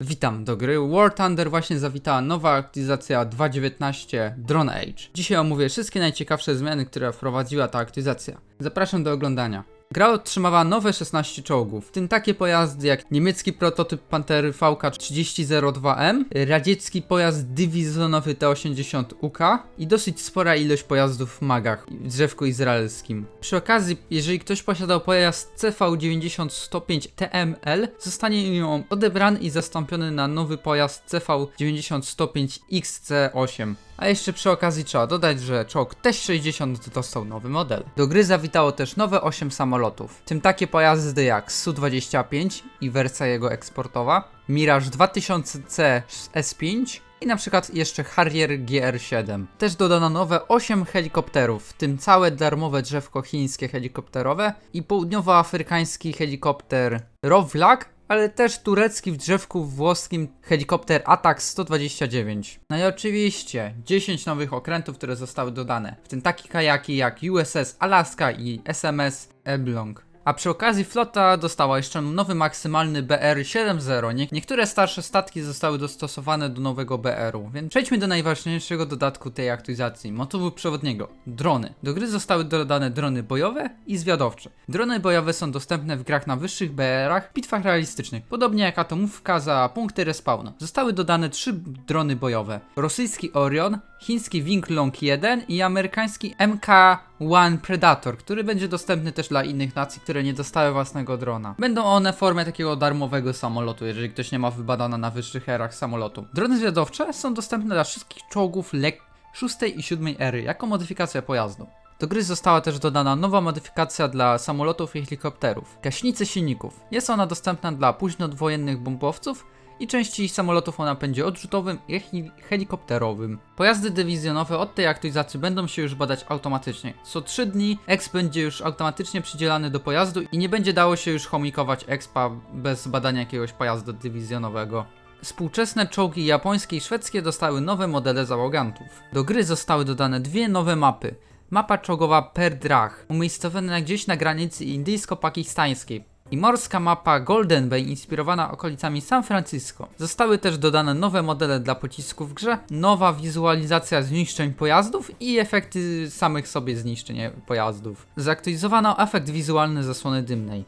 Witam do gry War Thunder właśnie zawitała nowa aktualizacja 2.19 Drone Age. Dzisiaj omówię wszystkie najciekawsze zmiany, które wprowadziła ta aktualizacja. Zapraszam do oglądania. Gra otrzymała nowe 16 czołgów, w tym takie pojazdy jak niemiecki prototyp Pantery VK-3002M, radziecki pojazd dywizjonowy T-80UK i dosyć spora ilość pojazdów w magach w drzewku izraelskim. Przy okazji, jeżeli ktoś posiadał pojazd CV90-105 TML, zostanie ją odebrany i zastąpiony na nowy pojazd CV90-105 XC8. A jeszcze przy okazji trzeba dodać, że czołg T-60 dostał nowy model. Do gry zawitało też nowe 8 samolotów, w tym takie pojazdy jak Su-25 i wersja jego eksportowa, Mirage 2000C S5 i na przykład jeszcze Harrier GR7. Też dodano nowe 8 helikopterów, w tym całe darmowe drzewko chińskie helikopterowe i południowoafrykański helikopter Rovlak ale też turecki w drzewku włoskim helikopter Atak 129. No i oczywiście 10 nowych okrętów, które zostały dodane, w tym takie kajaki jak USS Alaska i SMS Elbląg. A przy okazji flota dostała jeszcze nowy maksymalny BR-7.0. Nie niektóre starsze statki zostały dostosowane do nowego BR-u, więc przejdźmy do najważniejszego dodatku tej aktualizacji, motywu przewodniego. Drony. Do gry zostały dodane drony bojowe i zwiadowcze. Drony bojowe są dostępne w grach na wyższych BR-ach, bitwach realistycznych, podobnie jak atomówka za punkty respawnu. Zostały dodane trzy drony bojowe. Rosyjski Orion, chiński Wing Long 1 i amerykański MK-1 Predator, który będzie dostępny też dla innych nacji, które nie dostały własnego drona. Będą one w formie takiego darmowego samolotu, jeżeli ktoś nie ma wybadana na wyższych erach samolotu. Drony zwiadowcze są dostępne dla wszystkich czołgów lek 6 i 7 ery jako modyfikacja pojazdu. Do gry została też dodana nowa modyfikacja dla samolotów i helikopterów. Gaśnicy silników. Jest ona dostępna dla późnowojennych bombowców i części samolotów o napędzie odrzutowym i heli- helikopterowym. Pojazdy dywizjonowe od tej aktualizacji będą się już badać automatycznie. Co 3 dni exp będzie już automatycznie przydzielany do pojazdu i nie będzie dało się już chomikować expa bez badania jakiegoś pojazdu dywizjonowego. Współczesne czołgi japońskie i szwedzkie dostały nowe modele załogantów. Do gry zostały dodane dwie nowe mapy. Mapa czołgowa Perdrach, umiejscowiona gdzieś na granicy indyjsko-pakistańskiej, i morska mapa Golden Bay inspirowana okolicami San Francisco. Zostały też dodane nowe modele dla pocisków w grze, nowa wizualizacja zniszczeń pojazdów i efekty samych sobie zniszczeń pojazdów. Zaktualizowano efekt wizualny zasłony dymnej.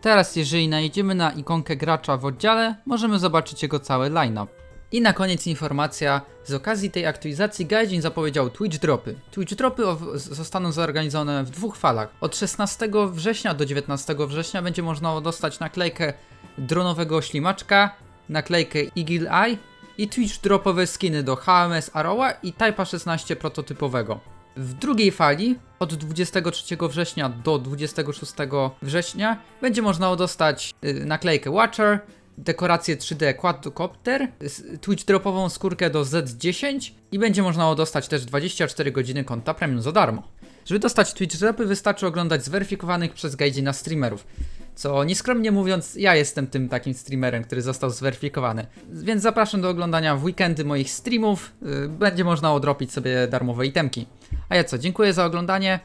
Teraz jeżeli najedziemy na ikonkę gracza w oddziale, możemy zobaczyć jego cały line-up. I na koniec informacja, z okazji tej aktualizacji Gaijin zapowiedział Twitch Dropy. Twitch Dropy zostaną zorganizowane w dwóch falach. Od 16 września do 19 września będzie można dostać naklejkę dronowego ślimaczka, naklejkę Eagle Eye i Twitch Dropowe skiny do HMS Arrowa i Type'a 16 prototypowego. W drugiej fali, od 23 września do 26 września, będzie można dostać y, naklejkę Watcher, dekorację 3D Quadcopter, Twitch dropową skórkę do Z10 i będzie można dostać też 24 godziny konta premium za darmo. Żeby dostać Twitch dropy wystarczy oglądać zweryfikowanych przez Gaijina streamerów. Co nieskromnie mówiąc, ja jestem tym takim streamerem, który został zweryfikowany. Więc zapraszam do oglądania w weekendy moich streamów. y, Będzie można odropić sobie darmowe itemki. A ja co, dziękuję za oglądanie.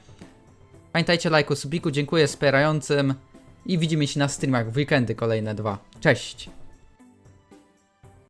Pamiętajcie lajku, subiku, dziękuję wspierającym. I widzimy się na streamach w weekendy kolejne dwa. Cześć!